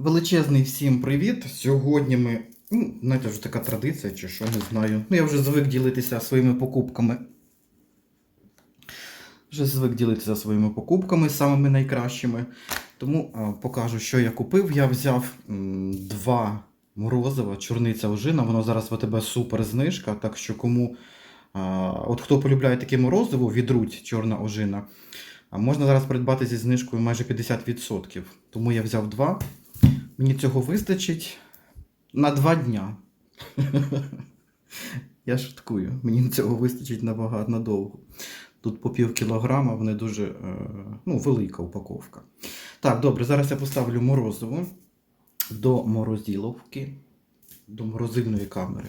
Величезний всім привіт! Сьогодні ми, ну, знаєте, вже така традиція, чи що, не знаю. Ну, я вже звик ділитися своїми покупками. Вже звик ділитися своїми покупками, самими найкращими. Тому а, покажу, що я купив. Я взяв м, два морозива, чорниця ожина. Воно зараз в АТБ супер знижка. Так що кому, а, от хто полюбляє таке морозиво, відруть чорна ожина. А можна зараз придбати зі знижкою майже 50%. Тому я взяв два. Мені цього вистачить на два дня. Я шуткую, мені цього вистачить набагато надовго. Тут по пів кілограма, вони дуже е, ну, велика упаковка. Так, добре, зараз я поставлю морозиво до морозиловки, до морозильної камери.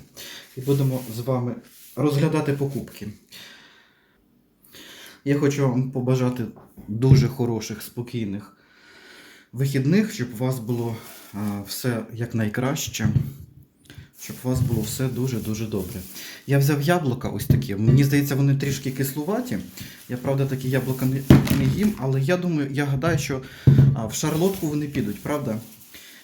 І будемо з вами розглядати покупки. Я хочу вам побажати дуже хороших, спокійних вихідних, щоб у вас було все якнайкраще. Щоб у вас було все дуже-дуже добре. Я взяв яблука ось такі. Мені здається, вони трішки кислуваті. Я, правда, такі яблука не, не їм, але я думаю, я гадаю, що в шарлотку вони підуть, правда?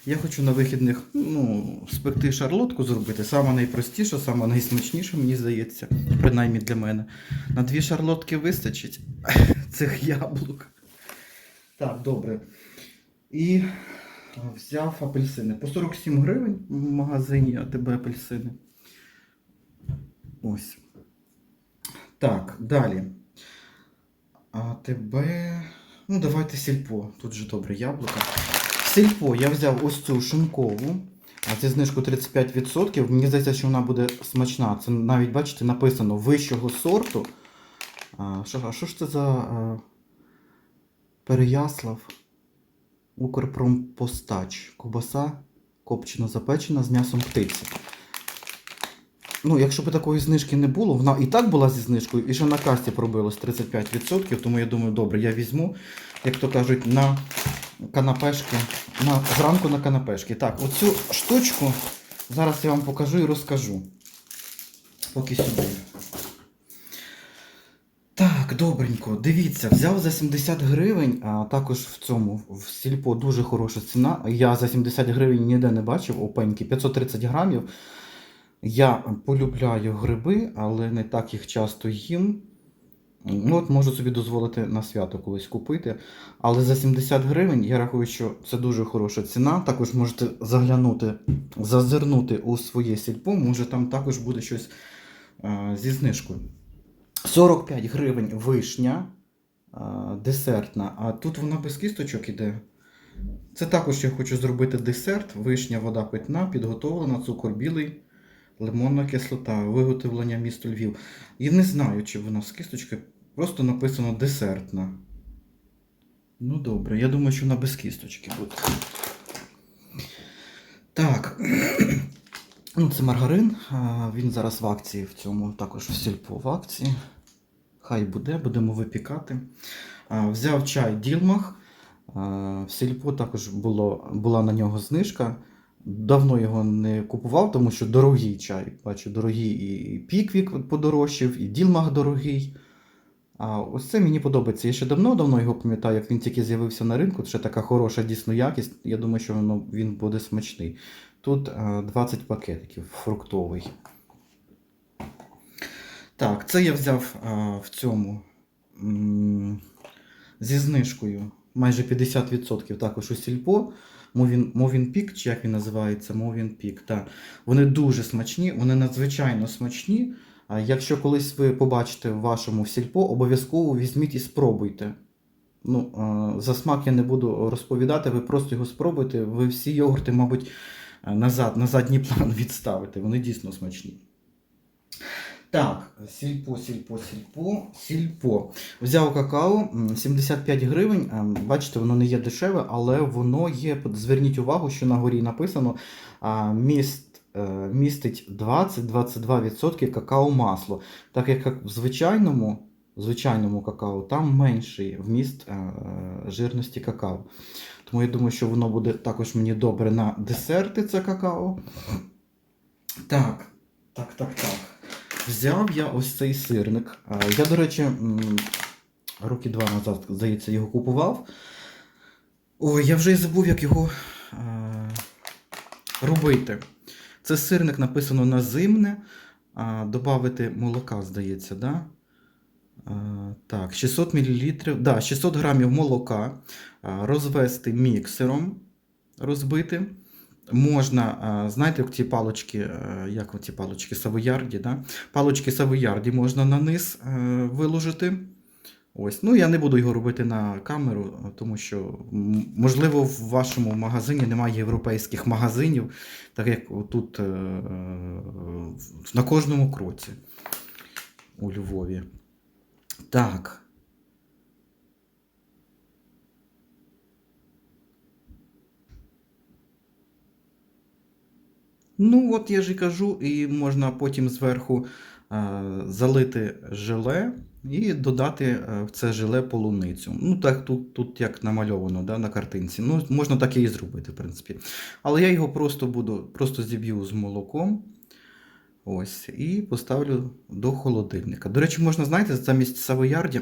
Я хочу на вихідних ну, спекти шарлотку зробити. Саме найпростіше, саме найсмачніше, мені здається, принаймні для мене. На дві шарлотки вистачить цих яблук. Так, добре. І взяв апельсини. По 47 гривень в магазині АТБ апельсини. Ось. Так, далі. АТБ. Ну, давайте сільпо. Тут же добре яблука. Сільпо я взяв ось цю шинкову. А це знижку 35%. Мені здається, що вона буде смачна. Це навіть, бачите, написано вищого сорту. А що, а що ж це за а, Переяслав? Укрпромпостач. Ковбаса копчено запечена з м'ясом птиці. Ну, якщо б такої знижки не було, вона і так була зі знижкою, і ще на касті пробилось 35%, тому я думаю, добре, я візьму, як то кажуть, на канапешки, на, зранку на канапешки. Так, оцю штучку зараз я вам покажу і розкажу. Поки сюди. Так, добренько, дивіться, взяв за 70 гривень, а також в цьому в сільпо дуже хороша ціна. Я за 70 гривень ніде не бачив опеньки, 530 грамів. Я полюбляю гриби, але не так їх часто їм. Ну, от можу собі дозволити на свято колись купити. Але за 70 гривень я рахую, що це дуже хороша ціна. Також можете заглянути, зазирнути у своє сільпо, може там також буде щось а, зі знижкою. 45 гривень вишня десертна, а тут вона без кісточок іде. Це також я хочу зробити десерт, вишня, вода питна, підготовлена, цукор білий, лимонна кислота, виготовлення місто Львів. І не знаю, чи вона з кісточки, просто написано десертна. Ну добре, я думаю, що вона без кісточки буде. Так. Ну, це маргарин. Він зараз в акції в цьому, також в сільпо в акції. Хай буде, будемо випікати. Взяв чай Ділмах. В сільпо також було, була на нього знижка. Давно його не купував, тому що дорогий чай. Бачу, дорогий і піквік подорожчав, і Ділмах дорогий. А ось це мені подобається. Я ще давно-давно його пам'ятаю, як він тільки з'явився на ринку. Це така хороша дійсно якість. Я думаю, що воно, він буде смачний. Тут 20 пакетиків фруктовий. Так, це я взяв а, в цьому зі знижкою майже 50% також у сільпо. Мовін, Пік, чи як він називається? Мовін Пік. Вони дуже смачні, вони надзвичайно смачні. Якщо колись ви побачите в вашому сільпо, обов'язково візьміть і спробуйте. Ну, а, за смак я не буду розповідати, ви просто його спробуйте. Ви всі йогурти, мабуть, назад, на задній план відставите. Вони дійсно смачні. Так, сільпо, сільпо, сільпо, сільпо. Взяв какао 75 гривень. Ем, Бачите, воно не є дешеве, але воно є. Зверніть увагу, що на горі написано міст, е, містить 20-22% какао масло. Так як в звичайному, звичайному какао там менший вміст е, жирності какао. Тому я думаю, що воно буде також мені добре на десерти це какао. Так, так, так, так. Взяв я ось цей сирник. Я, до речі, роки два назад, здається, його купував. Ой, я вже і забув, як його. а, робити? Це сирник написано на зимне. Добавити молока, здається, да? Так, 600 мл, да, 600 грамів молока розвести міксером, розбити. Можна, знаєте, ці палочки, як оці палочки савоярді, да? палочки савоярді можна на низ виложити. Ось. Ну, я не буду його робити на камеру, тому що, можливо, в вашому магазині немає європейських магазинів, так як тут е, е, на кожному кроці у Львові. Так. Ну, от я ж і кажу, і можна потім зверху е, залити желе і додати е, в це желе полуницю. Ну, так тут, тут як намальовано да, на картинці. Ну, можна так і зробити, в принципі. Але я його просто буду, просто зіб'ю з молоком. Ось, і поставлю до холодильника. До речі, можна, знаєте, замість савоярді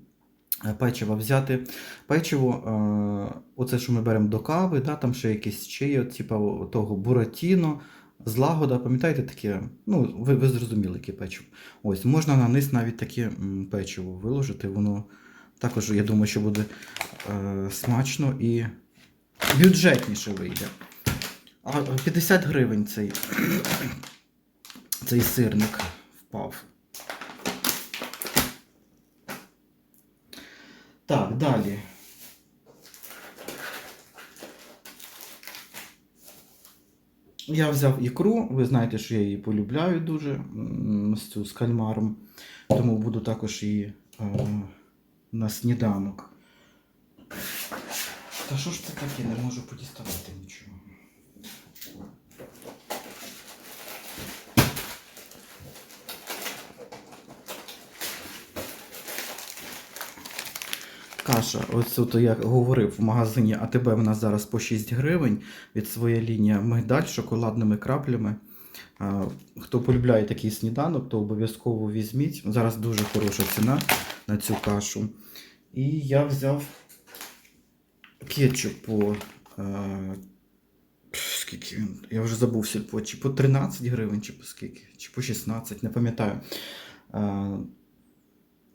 печива взяти печиво, е, оце, що ми беремо до кави, да, там ще якісь чиї, типу того буратіно, злагода, пам'ятаєте таке? Ну, ви, ви зрозуміли, яке печиво. Ось, можна на низ навіть таке печиво виложити, воно також, я думаю, що буде е, смачно і бюджетніше вийде. А 50 гривень цей, цей сирник впав. Так, далі. Я взяв ікру, ви знаєте, що я її полюбляю дуже з цю з кальмаром, тому буду також її е, на сніданок. Та що ж це таке? Не можу подіставати нічого. Каша, ось от я говорив в магазині АТБ в нас зараз по 6 гривень від своєї лінії мигдаль з шоколадними краплями. Хто полюбляє такий сніданок, то обов'язково візьміть. Зараз дуже хороша ціна на цю кашу. І я взяв кетчуп по. Скільки він? Я вже забув сільпо, чи по 13 гривень, чи по скільки, чи по 16, не пам'ятаю.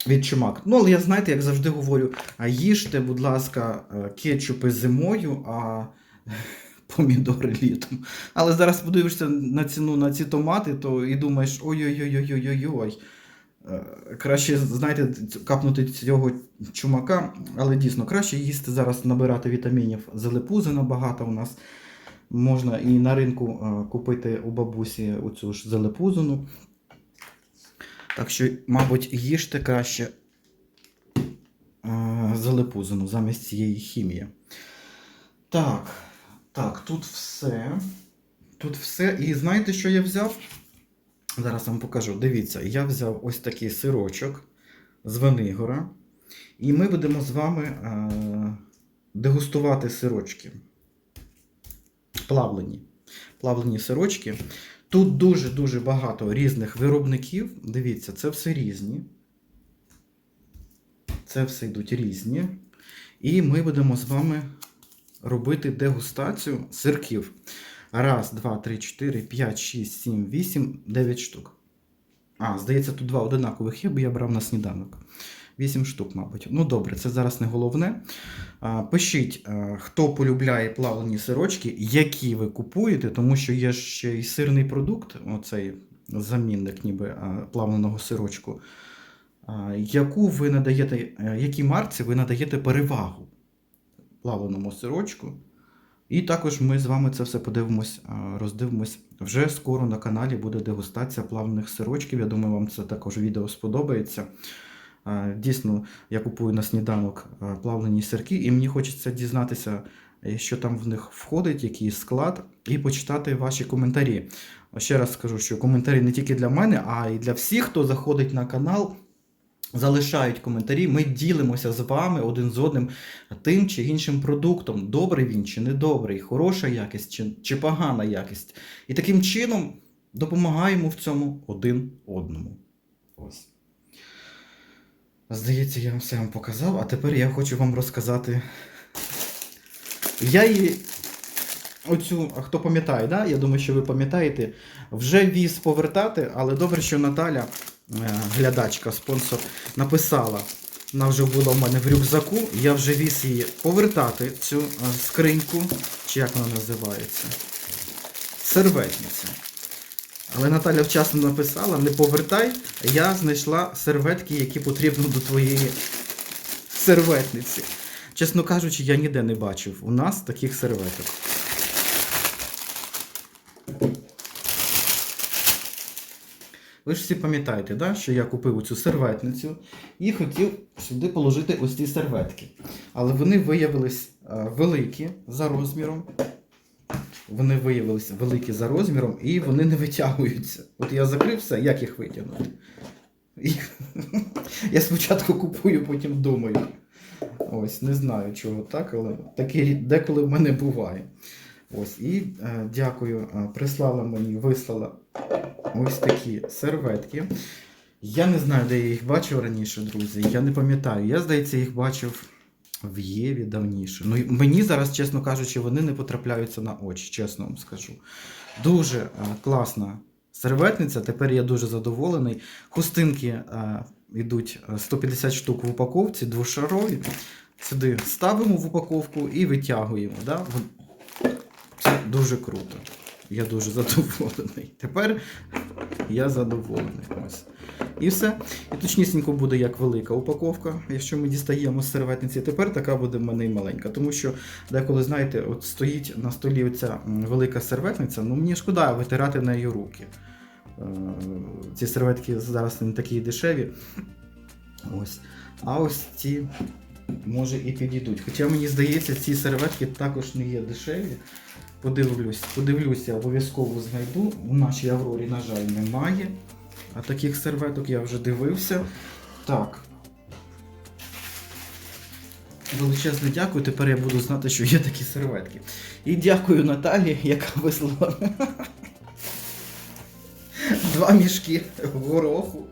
Від. Ну, але я знаєте, як завжди говорю, а їжте, будь ласка, е, кетчупи зимою, а помідори літом. Але зараз подивишся на ціну на ці томати, то і думаєш, ой-ой-ой-ой-ой-ой. Е, Краще, знаєте, капнути цього чумака, але дійсно краще їсти зараз набирати вітамінів. Зелепузи набагато у нас. Можна і на ринку е, купити у бабусі оцю ж зелепузину. Так що, мабуть, їжте краще залепузину замість цієї хімії. Так, так, тут все. Тут все. І знаєте, що я взяв? Зараз вам покажу. Дивіться, я взяв ось такий сирочок з Венигора. І ми будемо з вами е, дегустувати сирочки. Плавлені. Плавлені сирочки. Тут дуже-дуже багато різних виробників. Дивіться, це все різні. Це все йдуть різні. І ми будемо з вами робити дегустацію сирків. Раз, два, три, чотири, п'ять, шість, сім, вісім, дев'ять штук. А, здається, тут два одинакових є, бо я брав на сніданок. Вісім штук, мабуть. Ну добре, це зараз не головне. Пишіть, хто полюбляє плавлені сирочки, які ви купуєте, тому що є ще й сирний продукт, оцей замінник ніби плавленого сирочку. Яку ви надаєте, якій марці ви надаєте перевагу плавленому сирочку? І також ми з вами це все подивимось, роздивимось. Вже скоро на каналі буде дегустація плавлених сирочків. Я думаю, вам це також відео сподобається. Дійсно, я купую на сніданок плавлені сирки, і мені хочеться дізнатися, е, що там в них входить, який склад, і почитати ваші коментарі. Ще раз скажу, що коментарі не тільки для мене, а й для всіх, хто заходить на канал. Залишають коментарі, ми ділимося з вами один з одним тим чи іншим продуктом. Добрий він чи недобрий, хороша якість чи, чи погана якість. І таким чином допомагаємо в цьому один одному. Ось. Здається, я все вам показав, а тепер я хочу вам розказати. Я її оцю, а хто пам'ятає, да? я думаю, що ви пам'ятаєте, вже віз повертати, але добре, що Наталя, е, глядачка, спонсор, написала. Вона вже була в мене в рюкзаку, я вже віз її повертати, цю е, скриньку, чи як вона називається? Серветниця. Але Наталя вчасно написала, не повертай, я знайшла серветки, які потрібні до твоєї серветниці. Чесно кажучи, я ніде не бачив у нас таких серветок. Ви ж всі пам'ятаєте, да, що я купив цю серветницю і хотів сюди положити ось ці серветки. Але вони виявились е, великі за розміром. Вони виявилися великі за розміром і вони не витягуються. От я закрив все, як їх витягнути? І... Я спочатку купую, потім думаю. Ось, не знаю чого так, але таке деколи в мене буває. Ось, і е, дякую, е, прислала мені, вислала ось такі серветки. Я не знаю, де я їх бачив раніше, друзі. Я не пам'ятаю. Я, здається, їх бачив в Єві давніше. Ну, мені зараз, чесно кажучи, вони не потрапляються на очі, чесно вам скажу. Дуже е, класна серветниця. Тепер я дуже задоволений. Хустинки е, йдуть е, 150 штук в упаковці, двошарові. Сюди ставимо в упаковку і витягуємо. Да? Це дуже круто. Я дуже задоволений. Тепер я задоволений. Ось. І все. І точнісінько буде як велика упаковка, якщо ми дістаємо з серветниці. Тепер така буде в мене і маленька. Тому що деколи, знаєте, от стоїть на столі оця м, велика серветниця, ну мені шкода витирати нею руки. Е, Ці серветки зараз не такі дешеві. Ось. А ось ці може і підійдуть. Хоча мені здається, ці серветки також не є дешеві. Подивлюсь, подивлюся, обов'язково знайду. У нашій Аврорі, на жаль, немає. А таких серветок я вже дивився. Так. Величезне дякую. Тепер я буду знати, що є такі серветки. І дякую Наталі, яка вислала два мішки гороху.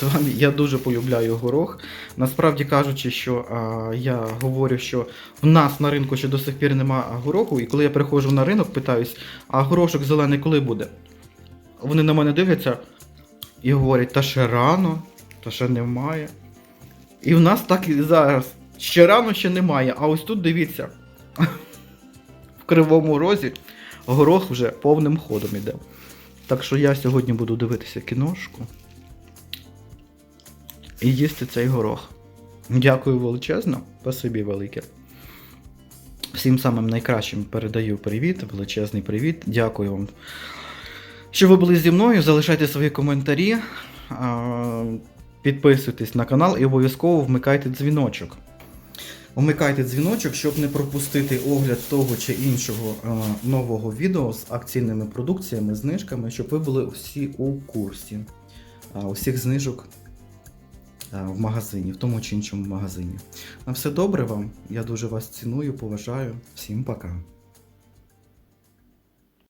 Два Я дуже полюбляю горох. Насправді кажучи, що а, я говорю, що в нас на ринку ще до сих пір нема гороху, і коли я приходжу на ринок, питаюсь, а горошок зелений коли буде? Вони на мене дивляться і говорять, та ще рано, та ще немає. І в нас так і зараз. Ще рано ще немає. А ось тут дивіться. В кривому розі горох вже повним ходом іде. Так що я сьогодні буду дивитися кіношку і їсти цей горох. Дякую величезно, спасибі велике. Всім самим найкращим передаю привіт, величезний привіт. Дякую вам, що ви були зі мною. Залишайте свої коментарі, підписуйтесь на канал і обов'язково вмикайте дзвіночок. Вмикайте дзвіночок, щоб не пропустити огляд того чи іншого нового відео з акційними продукціями, знижками, щоб ви були всі у курсі усіх знижок в магазині, в тому чи іншому магазині. На все добре вам. Я дуже вас ціную, поважаю. Всім пока.